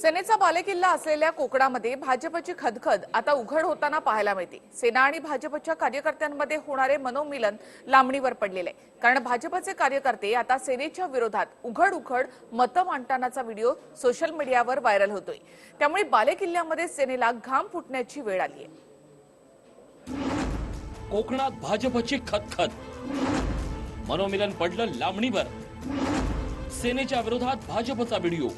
सेनेचा बालेकिल्ला असलेल्या कोकणामध्ये भाजपची खदखद आता उघड होताना पाहायला मिळते. सेना आणि भाजपच्या कार्यकर्त्यांमध्ये होणारे मनोमिलन लांबणीवर पडलेले आहे. कारण भाजपचे कार्यकर्ते आता सेनेच्या विरोधात उघड उघड मतं मांडतानाचा व्हिडिओ सोशल मीडियावर व्हायरल होतोय. त्यामुळे बालेकिल्ल्यामध्ये सेनेला घाम फुटण्याची वेळ आली आहे. कोकणात भाजपची खदखद. मनोमिलन पडलं लांबणीवर. सेनेच्या विरोधात भाजपचा व्हिडिओ.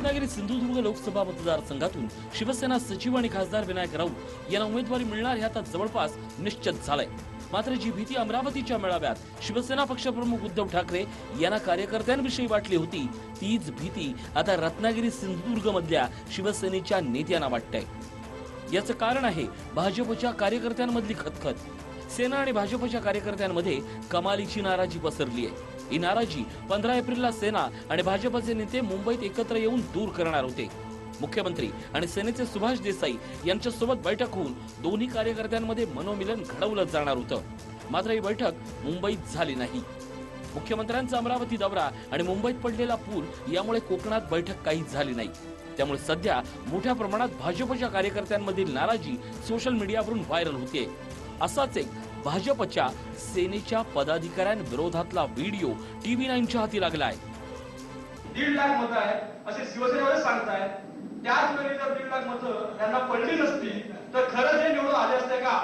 रत्नागिरी सिंधुदुर्ग लोकसभा मतदारसंघातून शिवसेना सचिव आणि खासदार विनायक राऊत यांना उमेदवारी मिळणार हे आता जवळपास निश्चित झालंय. मात्र जी भीती अमरावतीच्या मेळाव्यात शिवसेना पक्षप्रमुख उद्धव ठाकरे यांना कार्यकर्त्यांविषयी वाटली होती तीच भीती आता रत्नागिरी सिंधुदुर्ग मधल्या शिवसेनेच्या नेत्यांना वाटतंय. याचं कारण आहे भाजपच्या कार्यकर्त्यांमधली खतखत. सेना आणि भाजपच्या कार्यकर्त्यांमध्ये कमालीची नाराजी पसरली आहे ही नाराजी पंधरा एप्रिलला सेना आणि भाजपचे नेते मुंबईत एकत्र येऊन दूर करणार होते. मुख्यमंत्री आणि सेनेचे सुभाष देसाई यांच्यासोबत बैठक होऊन दोन्ही कार्यकर्त्यांमध्ये मनोमिलन घडवलं जाणार होतं. मात्र ही बैठक मुंबईत झाली नाही. मुख्यमंत्र्यांचा अमरावती दौरा आणि मुंबईत पडलेला पूल यामुळे कोकणात बैठक काहीच झाली नाही. त्यामुळे सध्या मोठ्या प्रमाणात भाजपच्या कार्यकर्त्यांमधील नाराजी सोशल मीडियावरून व्हायरल होते. असाच एक भाजपच्या सेनेच्या पदाधिकाऱ्यांविरोधातला व्हिडिओ टीव्ही नाईनच्या हाती लागलाय. दीड लाख मत आहेत. असे शिवसेनेवाले सांगतायत त्याच वेळी जर दीड लाख मत यांना पडली नसती तर खरंच हे निवडून आले असते का?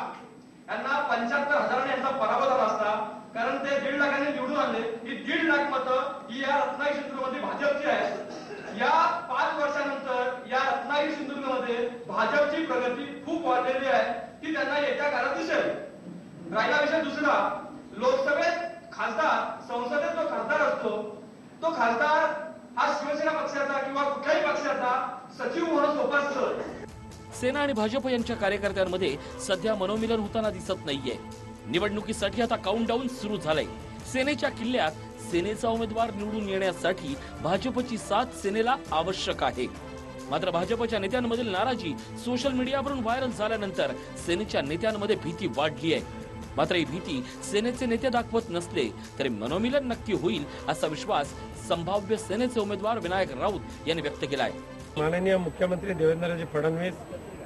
यांना पंच्याहत्तर हजाराने यांचा पराभव झाला असता कारण ते दीड लाखाने निवडून आले ही दीड लाख मतं ही या रत्नागिरी सिंधुदुर्गमध्ये भाजपची आहेत या पाच वर्षानंतर या रत्नागिरी सिंधुदुर्गमध्ये भाजपची प्रगती खूप वाढलेली आहे ती त्यांना येत्या काळात दिसेल सुद्धा लोकसभेत खासदार संसदेत जो खासदार असतो तो खासदार हा शिवसेना पक्षाचा किंवा कुठल्याही पक्षाचा सचिव होणं सोपं असतं. सेना आणि भाजप यांच्या कार्यकर्त्यांमध्ये सध्या मनोमिलन होताना दिसत नाहीये. निवडणुकीसाठी आता काउंटडाऊन सुरू झालाय. सेनेच्या किल्ल्यात सेनेचा उमेदवार निवडून येण्यासाठी भाजपची साथ सेनेला आवश्यक आहे. मात्र भाजपच्या नेत्यांमधील नाराजी सोशल मीडियावरून व्हायरल झाल्यानंतर सेनेच्या नेत्यांमध्ये भीती वाढली आहे मात्र ही भीती सेनेचे नेते दाखवत नसले तरी मनोमिलन नक्की होईल असा विश्वास संभाव्य सेनेचे उमेदवार विनायक राऊत यांनी व्यक्त केलाय. माननीय मुख्यमंत्री देवेंद्रजी फडणवीस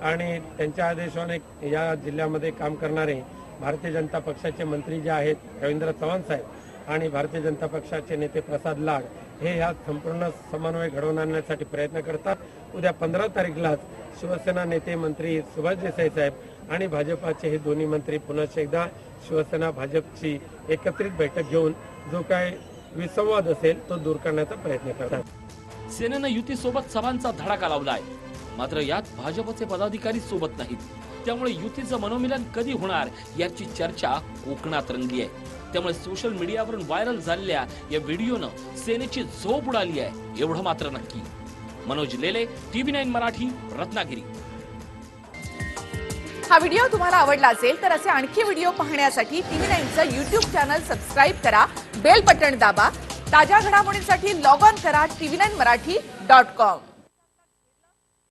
आणि त्यांच्या आदेशाने या जिल्ह्यामध्ये काम करणारे भारतीय जनता पक्षाचे मंत्री जे आहेत रवींद्र चव्हाण साहेब आणि भारतीय जनता पक्षाचे नेते प्रसाद लाड हे या संपूर्ण समन्वय घडवून आणण्यासाठी प्रयत्न करतात. उद्या पंधरा तारीखलाच शिवसेना नेते मंत्री सुभाष देसाई साहेब आणि भाजपाचे हे दोन्ही मंत्री पुन्हा एकदा शिवसेना भाजपची एकत्रित बैठक घेऊन जो काय विसंवाद असेल तो दूर करण्याचा प्रयत्न करतात. सेनेनं युतीसोबत सभांचा धडाका लावलाय. मात्र यात भाजपचे पदाधिकारी सोबत नाहीत. त्यामुळे युतीचं मनोमिलन कधी होणार याची चर्चा कोकणात रंगली आहे. त्यामुळे सोशल मीडियावरून व्हायरल झालेल्या या व्हिडिओनं सेनेची झोप उडाली आहे एवढं मात्र नक्की. Manoj Lele TV nine Marathi Ratnagiri. हा व्हिडिओ तुम्हाला आवडला असेल तर असे आणखी व्हिडिओ पाहण्यासाठी टीव्ही नाईनचं युट्यूब चॅनल सबस्क्राईब करा बेल बटन दाबा ताज्या घडामोडींसाठी लॉग ऑन करा TV nine Marathi dot com